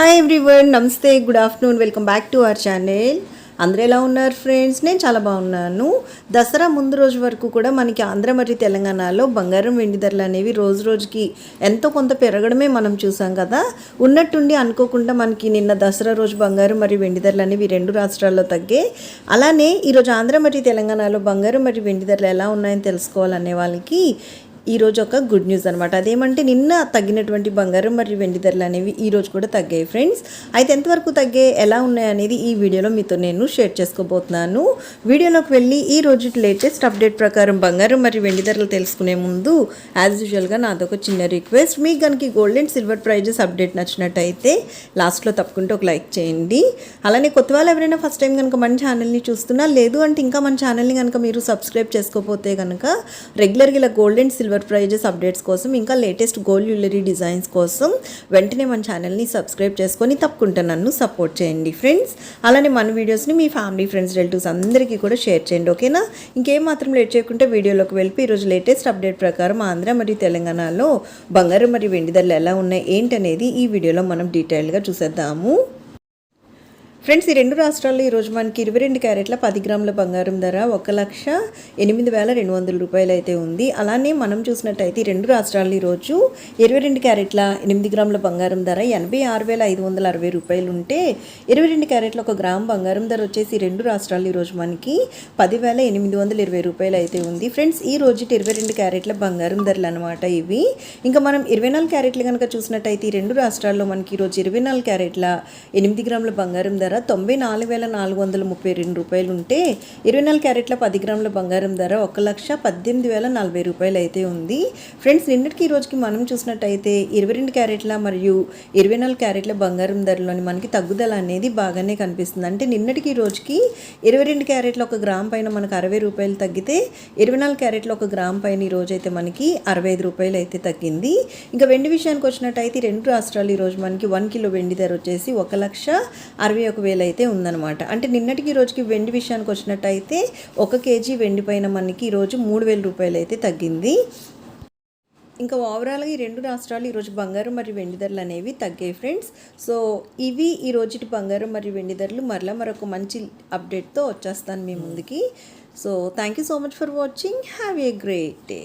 Hi everyone నమస్తే good afternoon welcome back to our channel అందరూ ఎలా ఉన్నారు ఫ్రెండ్స్ నేను చాలా బాగున్నాను. దసరా ముందు రోజు వరకు కూడా మనకి ఆంధ్ర మరియు తెలంగాణలో బంగారం వెండి ధరలు అనేవి రోజు రోజుకి ఎంతో కొంత పెరగడమే మనం చూసాం కదా. ఉన్నట్టుండి అనుకోకుండా మనకి నిన్న దసరా రోజు బంగారం మరియు వెండి ధరలు అనేవి రెండు రాష్ట్రాల్లో తగ్గే అలానే ఈరోజు ఆంధ్ర మరియు తెలంగాణలో బంగారం మరియు వెండి ధరలు ఎలా ఉన్నాయని తెలుసుకోవాలనే వాళ్ళకి ఈరోజు ఒక గుడ్ న్యూస్ అనమాట అదేమంటే నిన్న తగ్గినటువంటి బంగారం మరియు వెండి ధరలు అనేవి ఈ రోజు కూడా తగ్గాయి ఫ్రెండ్స్ అయితే ఎంతవరకు తగ్గాయి ఎలా ఉన్నాయి అనేది ఈ వీడియోలో మీతో నేను షేర్ చేసుకోబోతున్నాను. వీడియోలోకి వెళ్ళి ఈ రోజు లేటెస్ట్ అప్డేట్ ప్రకారం బంగారం మరియు వెండి ధరలు తెలుసుకునే ముందు యాజ్ యూజువల్గా నాదొక చిన్న రిక్వెస్ట్ మీకు కనుక gold and silver prizes update నచ్చినట్టయితే లాస్ట్లో తప్పకుండా ఒక లైక్ చేయండి. అలానే కొత్త వాళ్ళు ఎవరైనా ఫస్ట్ టైం కనుక మన ఛానల్ని చూస్తున్నా లేదు అంటే ఇంకా మన ఛానల్ని కనుక మీరు సబ్స్క్రైబ్ చేసుకోకపోతే కనుక రెగ్యులర్గా ఇలా gold and silver prizes updates కోసం ఇంకా లేటెస్ట్ గోల్డ్ జ్యువెలరీ డిజైన్స్ కోసం వెంటనే మన ఛానల్ని సబ్స్క్రైబ్ చేసుకొని తప్పకుండా నన్ను సపోర్ట్ చేయండి ఫ్రెండ్స్ అలానే మన వీడియోస్ని మీ ఫ్యామిలీ ఫ్రెండ్స్ రిలేటివ్స్ అందరికీ కూడా షేర్ చేయండి ఓకేనా ఇంకేం మాత్రం లేట్ చేయకుంటే వీడియోలోకి వెళ్ళి ఈరోజు లేటెస్ట్ అప్డేట్ ప్రకారం ఆంధ్ర మరియు తెలంగాణలో బంగారం మరియు వెండి ధరలు ఎలా ఉన్నాయి ఏంటనేది ఈ వీడియోలో మనం డీటెయిల్గా చూసేద్దాము. ఫ్రెండ్స్ ఈ రెండు రాష్ట్రాల్లో ఈరోజు మనకి ఇరవై రెండు క్యారెట్ల పది గ్రాముల బంగారం ధర ఒక లక్ష ఎనిమిది వేల రెండు వందల రూపాయలు అయితే ఉంది. అలానే మనం చూసినట్టయితే ఈ రెండు రాష్ట్రాల్లో ఈరోజు ఇరవై రెండు క్యారెట్ల ఎనిమిది గ్రాముల బంగారం ధర ఎనభై ఆరు వేల ఐదు వందల అరవై రూపాయలు ఉంటే ఇరవై రెండు క్యారెట్ల ఒక గ్రామ్ బంగారం ధర వచ్చేసి రెండు రాష్ట్రాల్లో ఈరోజు మనకి పదివేల ఎనిమిది వందల ఇరవై రూపాయలు అయితే ఉంది. ఫ్రెండ్స్ ఈ రోజు ఇరవై రెండు క్యారెట్ల బంగారం ధరలు అనమాట ఇవి. ఇంకా మనం ఇరవై నాలుగు క్యారెట్లు కనుక చూసినట్టయితే ఈ రెండు రాష్ట్రాల్లో మనకి ఈరోజు ఇరవై నాలుగు క్యారెట్ల ఎనిమిది గ్రాముల బంగారం ధర తొంభై నాలుగు వేల నాలుగు వందల ముప్పై రెండు రూపాయలు ఉంటే ఇరవై నాలుగు క్యారెట్ల పది గ్రాముల బంగారం ధర ఒక లక్ష పద్దెనిమిది వేల నలభై రూపాయలు అయితే ఉంది. ఫ్రెండ్స్ నిన్నటికి ఈ రోజుకి మనం చూసినట్టయితే ఇరవై రెండు క్యారెట్ల మరియు ఇరవై నాలుగు క్యారెట్ల బంగారం ధరలోని మనకి తగ్గుదల అనేది బాగానే కనిపిస్తుంది. అంటే నిన్నటికి ఈ రోజుకి ఇరవై రెండు క్యారెట్ల ఒక గ్రామ్ పైన మనకు అరవై రూపాయలు తగ్గితే ఇరవై నాలుగు క్యారెట్ల ఒక గ్రామ్ పైన ఈ రోజు అయితే మనకి అరవై ఐదు రూపాయలు అయితే తగ్గింది. ఇంకా వెండి విషయానికి వచ్చినట్టయితే రెండు రాష్ట్రాలు ఈరోజు మనకి వన్ కిలో వెండి ధర వచ్చేసి ఒక లక్ష అరవై ఒక వేలు అయితే ఉందన్నమాట. అంటే నిన్నటికి ఈ రోజుకి వెండి విషయానికి వచ్చినట్టయితే ఒక కేజీ వెండి పైన మనకి ఈరోజు మూడు వేల రూపాయలు అయితే తగ్గింది. ఇంకా ఓవరాల్గా ఈ రెండు రాష్ట్రాలు ఈరోజు బంగారం మరియు వెండి ధరలు అనేవి తగ్గాయి ఫ్రెండ్స్. సో ఇవి ఈ రోజుటి బంగారం మరియు వెండి ధరలు. మరలా మరొక మంచి అప్డేట్తో వచ్చేస్తాను మీ ముందుకి. So thank you so much for watching have a great day